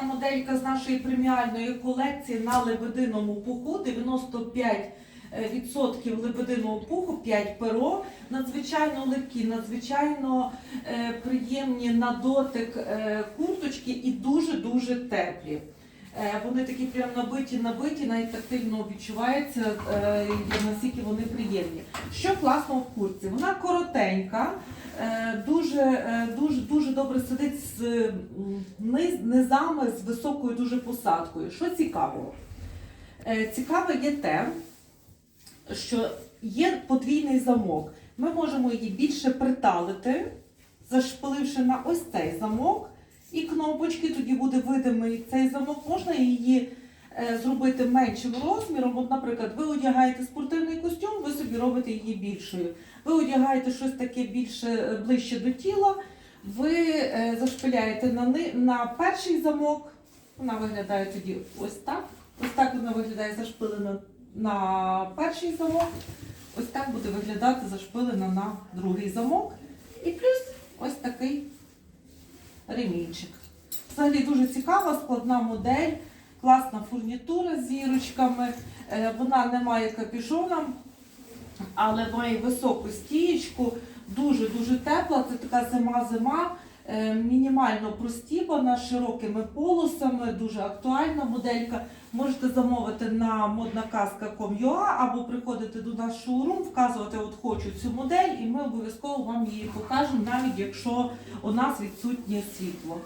дана моделька з нашої преміальної колекції на лебединому пуху 95 е, відсотків лебединого пуху, 5 перо, надзвичайно легкі, надзвичайно е, приємні на дотик е, курточки і дуже-дуже теплі. Е, Вони такі прям набиті, набиті, навіть тактильно відчувається, е, наскільки вони приємні. Що класно в куртці? Вона коротенька, е, дуже, дуже, дуже добре сидить з низами, з високою дуже посадкою. Що цікавого? Е, Цікаве є те, що є подвійний замок. Ми можемо її більше приталити, зашпиливши на ось цей замок і кнопочки, тоді буде видимий цей замок. Можна її е, зробити меншим розміром. От, наприклад, ви одягаєте спортивний костюм, ви собі робите її більшою. Ви одягаєте щось таке більше е, ближче до тіла, ви е, зашпиляєте на, на перший замок. Вона виглядає тоді ось так. Ось так вона виглядає зашпилена на перший замок. Ось так буде виглядати зашпилена на другий замок. І плюс ось такий ремінчик. Взагалі дуже цікава, складна модель, класна фурнітура з зірочками. Е, Вона не має капюшона, але має високу стієчку, дуже-дуже тепла. Це така зима-зима, мінімально простібана, з широкими полосами, дуже актуальна моделька. Можете замовити на modnakaska.com.ua або приходити до нас шоурум, вказувати, от хочу цю модель, і ми обов'язково вам її покажемо, навіть якщо у нас відсутнє світло.